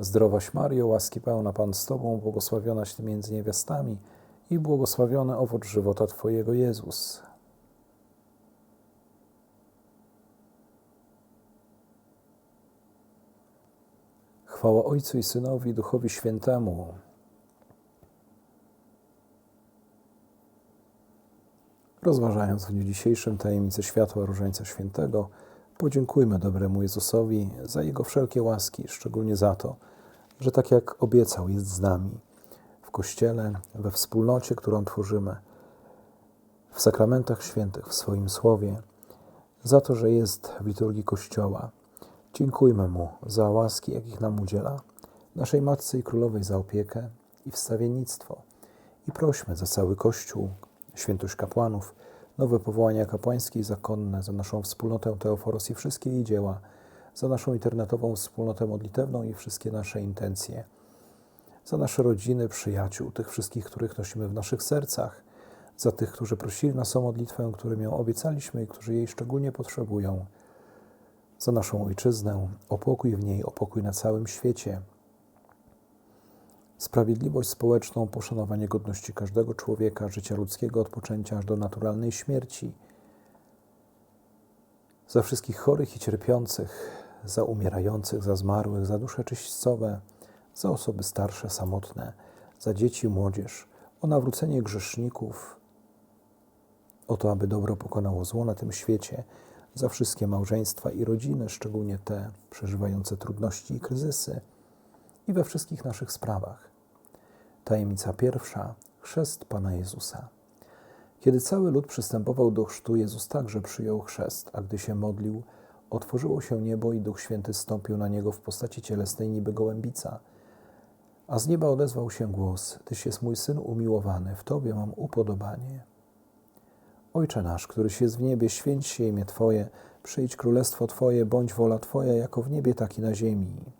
Zdrowaś Mario, łaski pełna Pan z Tobą, błogosławionaś Ty między niewiastami i błogosławiony owoc żywota Twojego Jezus. Chwała Ojcu i Synowi Duchowi Świętemu. Rozważając w dniu dzisiejszym tajemnicę światła Różańca Świętego, podziękujmy dobremu Jezusowi za Jego wszelkie łaski, szczególnie za to, że tak jak obiecał, jest z nami w Kościele, we wspólnocie, którą tworzymy, w sakramentach świętych, w swoim Słowie, za to, że jest w liturgii Kościoła. Dziękujmy Mu za łaski, jakich nam udziela, naszej Matce i Królowej za opiekę i wstawiennictwo. I prośmy za cały Kościół, świętość kapłanów, nowe powołania kapłańskie i zakonne, za naszą wspólnotę Teoforos i wszystkie jej dzieła, za naszą internetową wspólnotę modlitewną i wszystkie nasze intencje, za nasze rodziny, przyjaciół, tych wszystkich, których nosimy w naszych sercach, za tych, którzy prosili nas o modlitwę, którym ją obiecaliśmy i którzy jej szczególnie potrzebują, za naszą ojczyznę, o pokój w niej, o pokój na całym świecie, sprawiedliwość społeczną, poszanowanie godności każdego człowieka, życia ludzkiego od poczęcia aż do naturalnej śmierci, za wszystkich chorych i cierpiących, za umierających, za zmarłych, za dusze czyśćcowe, za osoby starsze, samotne, za dzieci młodzież, o nawrócenie grzeszników, o to, aby dobro pokonało zło na tym świecie, za wszystkie małżeństwa i rodziny, szczególnie te przeżywające trudności i kryzysy, i we wszystkich naszych sprawach. Tajemnica pierwsza chrzest Pana Jezusa. Kiedy cały lud przystępował do chrztu, Jezus także przyjął chrzest, a gdy się modlił, otworzyło się niebo i Duch Święty stąpił na niego w postaci cielesnej niby gołębica. A z nieba odezwał się głos: Tyś jest mój syn umiłowany, w tobie mam upodobanie. Ojcze nasz, któryś jest w niebie, święć się imię Twoje, przyjdź królestwo Twoje, bądź wola Twoja, jako w niebie, tak i na ziemi.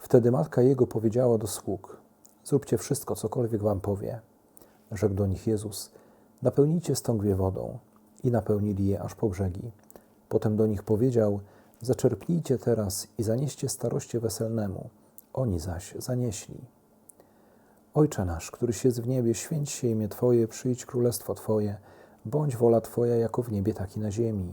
Wtedy matka jego powiedziała do sług: Zróbcie wszystko, cokolwiek wam powie. Rzekł do nich Jezus: Napełnijcie stągwie wodą. I napełnili je aż po brzegi. Potem do nich powiedział: Zaczerpnijcie teraz i zanieście staroście weselnemu. Oni zaś zanieśli. Ojcze nasz, któryś jest w niebie, święć się imię Twoje, przyjdź królestwo Twoje, bądź wola Twoja jako w niebie, tak i na ziemi.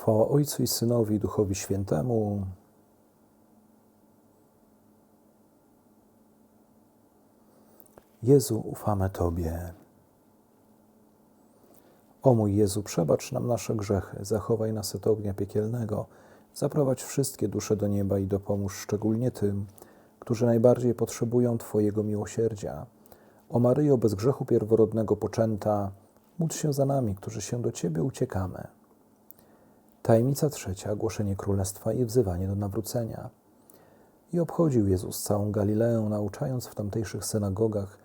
Chwała Ojcu i Synowi Duchowi Świętemu. Jezu, ufamy Tobie. O mój Jezu, przebacz nam nasze grzechy, zachowaj nas od ognia piekielnego, zaprowadź wszystkie dusze do nieba i dopomóż szczególnie tym, którzy najbardziej potrzebują Twojego miłosierdzia. O Maryjo, bez grzechu pierworodnego poczęta, módl się za nami, którzy się do Ciebie uciekamy. Tajemnica trzecia, głoszenie królestwa i wzywanie do nawrócenia. I obchodził Jezus całą Galileę, nauczając w tamtejszych synagogach,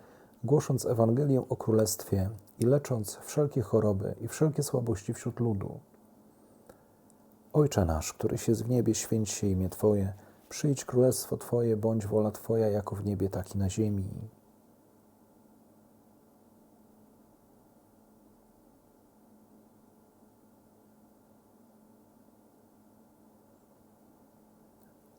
głosząc Ewangelię o Królestwie i lecząc wszelkie choroby i wszelkie słabości wśród ludu. Ojcze nasz, któryś jest w niebie, święć się imię Twoje, przyjdź królestwo Twoje, bądź wola Twoja, jako w niebie, tak i na ziemi.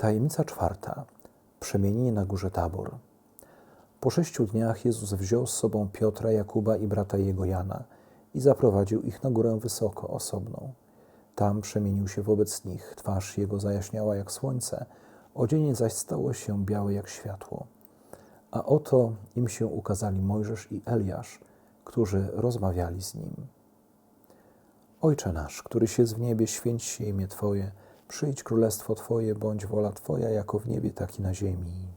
Tajemnica czwarta. Przemienienie na górze Tabor. Po sześciu dniach Jezus wziął z sobą Piotra, Jakuba i brata jego Jana i zaprowadził ich na górę wysoko, osobną. Tam przemienił się wobec nich, twarz jego zajaśniała jak słońce, odzienie zaś stało się białe jak światło. A oto im się ukazali Mojżesz i Eliasz, którzy rozmawiali z nim. Ojcze nasz, któryś jest w niebie, święć się imię Twoje, przyjdź królestwo Twoje, bądź wola Twoja, jako w niebie, tak i na ziemi.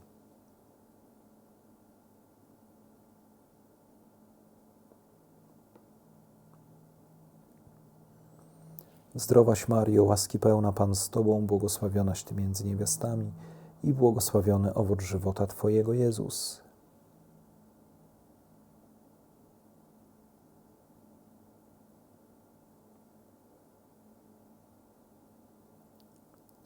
Zdrowaś Mario, łaski pełna Pan z Tobą, błogosławionaś Ty między niewiastami i błogosławiony owoc żywota Twojego Jezus.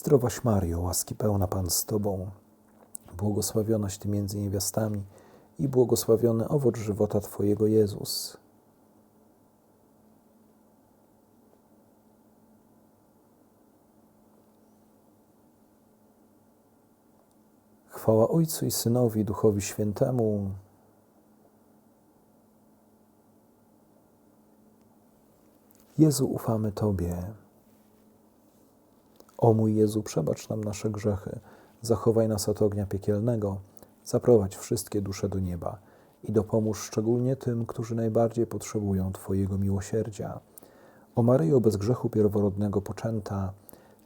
Zdrowaś Mario, łaski pełna Pan z Tobą, błogosławionaś Ty między niewiastami i błogosławiony owoc żywota Twojego Jezus. Chwała Ojcu i Synowi, Duchowi Świętemu. Jezu, ufamy Tobie. O mój Jezu, przebacz nam nasze grzechy, zachowaj nas od ognia piekielnego, zaprowadź wszystkie dusze do nieba i dopomóż szczególnie tym, którzy najbardziej potrzebują Twojego miłosierdzia. O Maryjo bez grzechu pierworodnego poczęta,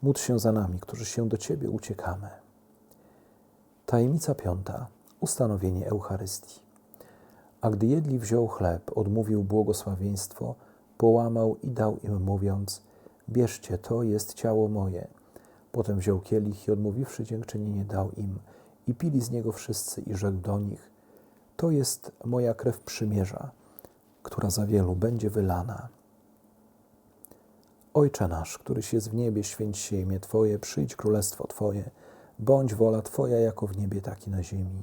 módl się za nami, którzy się do Ciebie uciekamy. Tajemnica piąta. Ustanowienie Eucharystii. A gdy jedli, wziął chleb, odmówił błogosławieństwo, połamał i dał im, mówiąc: Bierzcie, to jest ciało moje. Potem wziął kielich i odmówiwszy dziękczynienie, dał im, i pili z niego wszyscy, i rzekł do nich: To jest moja krew przymierza, która za wielu będzie wylana. Ojcze nasz, któryś jest w niebie, święć się imię Twoje, przyjdź królestwo Twoje, bądź wola Twoja jako w niebie, tak i na ziemi.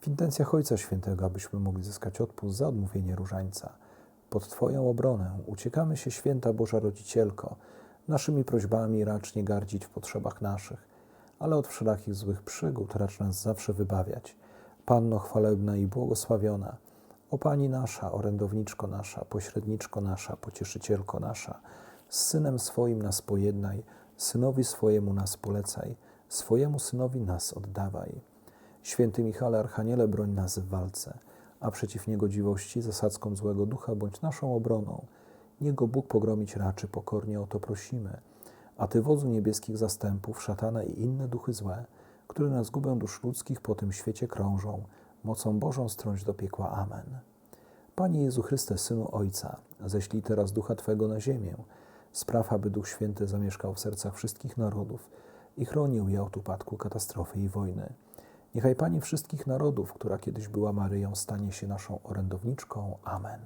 W intencjach Ojca Świętego, abyśmy mogli zyskać odpust za odmówienie różańca. Pod Twoją obronę uciekamy się, Święta Boża Rodzicielko, naszymi prośbami racz nie gardzić w potrzebach naszych, ale od wszelakich złych przygód racz nas zawsze wybawiać. Panno chwalebna i błogosławiona, o Pani nasza, orędowniczko nasza, pośredniczko nasza, pocieszycielko nasza, z Synem swoim nas pojednaj, Synowi swojemu nas polecaj, swojemu Synowi nas oddawaj. Święty Michale Archaniele, broń nas w walce, a przeciw niegodziwości zasadzką złego ducha bądź naszą obroną. Niego Bóg pogromić raczy, pokornie o to prosimy. A Ty, wodzu niebieskich zastępów, szatana i inne duchy złe, które na zgubę dusz ludzkich po tym świecie krążą, mocą Bożą strąć do piekła. Amen. Panie Jezu Chryste, Synu Ojca, ześlij teraz Ducha Twego na ziemię, spraw, aby Duch Święty zamieszkał w sercach wszystkich narodów i chronił je od upadku, katastrofy i wojny. Niechaj Pani wszystkich narodów, która kiedyś była Maryją, stanie się naszą orędowniczką. Amen.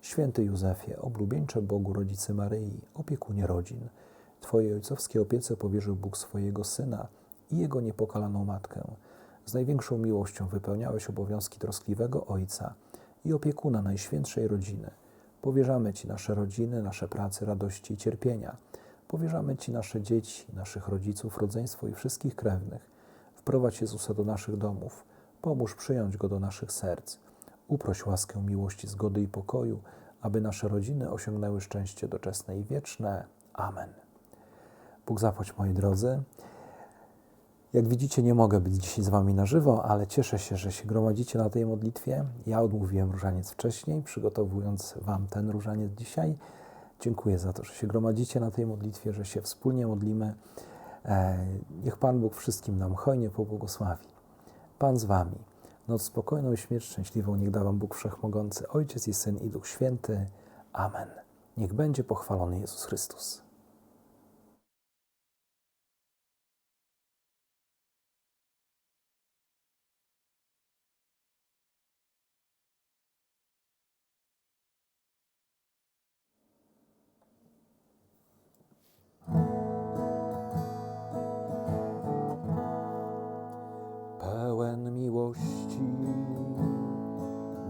Święty Józefie, oblubieńcze Bogu rodzicy Maryi, opiekunie rodzin, Twojej ojcowskiej opiece powierzył Bóg swojego Syna i Jego niepokalaną Matkę. Z największą miłością wypełniałeś obowiązki troskliwego Ojca i opiekuna Najświętszej Rodziny. Powierzamy Ci nasze rodziny, nasze prace, radości i cierpienia. Powierzamy Ci nasze dzieci, naszych rodziców, rodzeństwo i wszystkich krewnych. Wprowadź Jezusa do naszych domów. Pomóż przyjąć Go do naszych serc. Uproś łaskę miłości, zgody i pokoju, aby nasze rodziny osiągnęły szczęście doczesne i wieczne. Amen. Bóg zapłać, moi drodzy. Jak widzicie, nie mogę być dzisiaj z Wami na żywo, ale cieszę się, że się gromadzicie na tej modlitwie. Ja odmówiłem różaniec wcześniej, przygotowując Wam ten różaniec dzisiaj. Dziękuję za to, że się gromadzicie na tej modlitwie, że się wspólnie modlimy. E, niech Pan Bóg wszystkim nam hojnie pobłogosławi. Pan z Wami. Noc spokojną i śmierć szczęśliwą niech da Wam Bóg Wszechmogący, Ojciec i Syn i Duch Święty. Amen. Niech będzie pochwalony Jezus Chrystus. Miłości,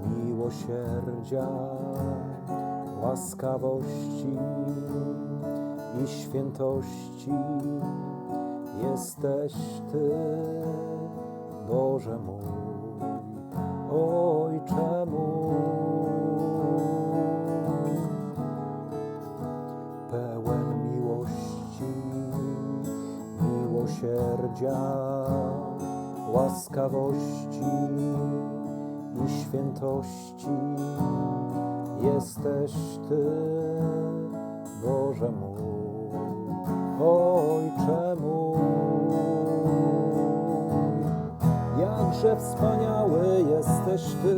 miłosierdzia, łaskawości i świętości jesteś Ty, Boże mój, Ojcze mój. Pełen miłości, miłosierdzia, łaskawości i świętości jesteś Ty, Boże mój, Ojcze mój. Jakże wspaniały jesteś Ty,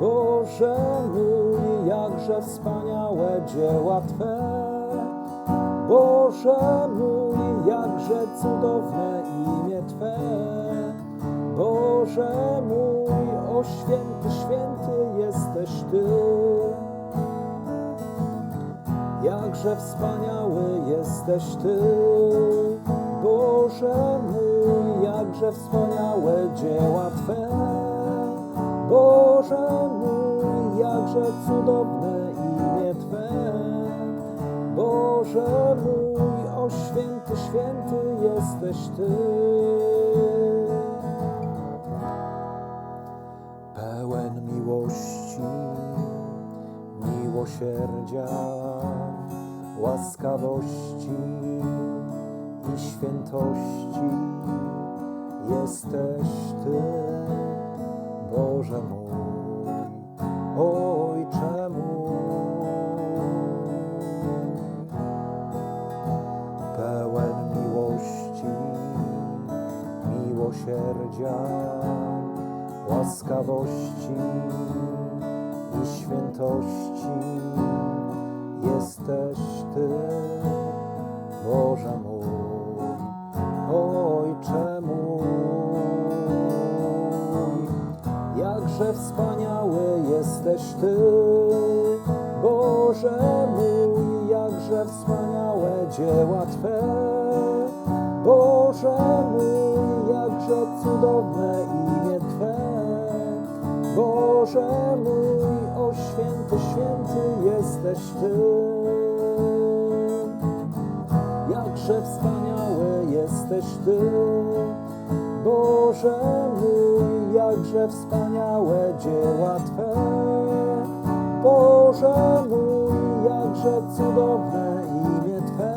Boże mój, jakże wspaniałe dzieła Twe. Boże mój, jakże cudowne imię. Boże mój, o święty, święty jesteś Ty. Jakże wspaniały jesteś Ty, Boże mój, jakże wspaniałe dzieła Twe. Boże mój, jakże cudowne imię Twe. Boże mój, o święty, święty jesteś Ty. Łaskawości i świętości jesteś Ty, Boże mój, Ojcze mój. Pełen miłości, miłosierdzia, łaskawości i świętości Ty, Boże mój, jakże wspaniałe dzieła Twe. Boże mój, jakże cudowne imię Twe. Boże mój, o święty, święty jesteś Ty. Jakże wspaniały jesteś Ty, Boże mój, jakże wspaniałe dzieła Twe. Boże mój, jakże cudowne imię Twe.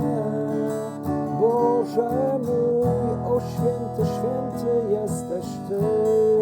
Boże mój, o święty, święty jesteś Ty.